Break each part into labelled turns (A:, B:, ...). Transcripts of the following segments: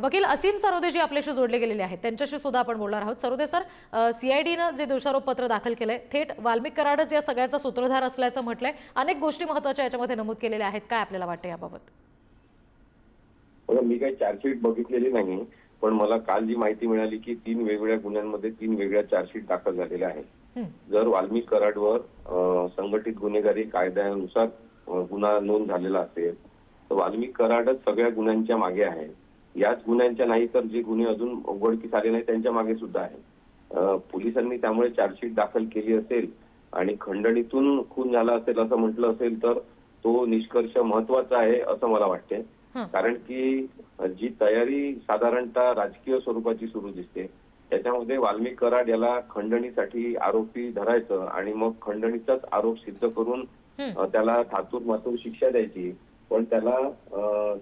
A: वकील असीम सरोदे जी आपल्याशी जोडले गेलेले आहेत. त्यांच्याशी सुद्धा आपण बोलणार आहोत. सरोदे सर सीआयडीनं जे दोषारोप पत्र दाखल केलंय थेट वाल्मिक कराडच या सगळ्याचा सूत्रधार असल्याचं म्हटलंय. अनेक गोष्टी महत्त्वाच्या याच्यामध्ये नमूद केलेल्या आहेत. काय आपल्याला वाटतं याबाबत?
B: मी काही चार्जशीट बघितलेली नाही पण मला काल जी माहिती मिळाली की तीन वेगवेगळ्या गुन्ह्यांमध्ये तीन वेगळ्या चार्जशीट दाखल झालेल्या आहेत. जर वाल्मिक कराडवर संघटित गुन्हेगारी कायद्यानुसार गुन्हा नोंद झालेला असेल तर वाल्मिक कराडच सगळ्या गुन्ह्यांच्या मागे आहे. याच गुन्ह्यांच्या नाही तर जे गुन्हे अजून उघडकीस आले नाही त्यांच्या मागे सुद्धा आहे. पोलिसांनी त्यामुळे चार्जशीट दाखल केली असेल आणि खंडणीतून खून झाला असेल असं म्हटलं असेल तर तो निष्कर्ष महत्त्वाचा आहे असं मला वाटते. कारण की जी तयारी साधारणतः राजकीय स्वरूपाची सुरू दिसते त्याच्यामध्ये वाल्मिक कराड याला खंडणीसाठी आरोपी धरायचं आणि मग खंडणीचाच आरोप सिद्ध करून त्याला थातूर मातूर शिक्षा द्यायची. पण त्याला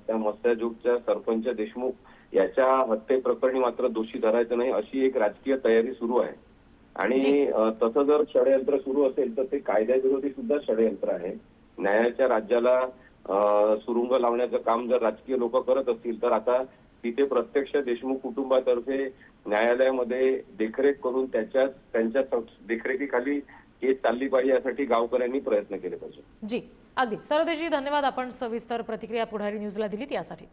B: त्या मत्स्याजोगच्या सरपंच देशमुख याच्या हत्ये प्रकरणी मात्र दोषी धरायचं नाही अशी एक राजकीय तयारी सुरू आहे. आणि तसं जर षडयंत्र सुरू असेल तर ते कायद्याविरोधी सुद्धा षडयंत्र आहे. न्यायाच्या राज्याला सुरुंग लावण्याचं काम जर राजकीय लोक करत असतील तर आता तिथे प्रत्यक्ष देशमुख कुटुंबातर्फे न्यायालयामध्ये देखरेख करून त्याच्या त्यांच्या देखरेखीखाली केस चालली पाहिजे यासाठी गावकऱ्यांनी प्रयत्न केले पाहिजे.
A: जी. अगदी. सरोदेजी धन्यवाद. आपण सविस्तर प्रतिक्रिया पुढारी न्यूजला दिलीत यासाठी.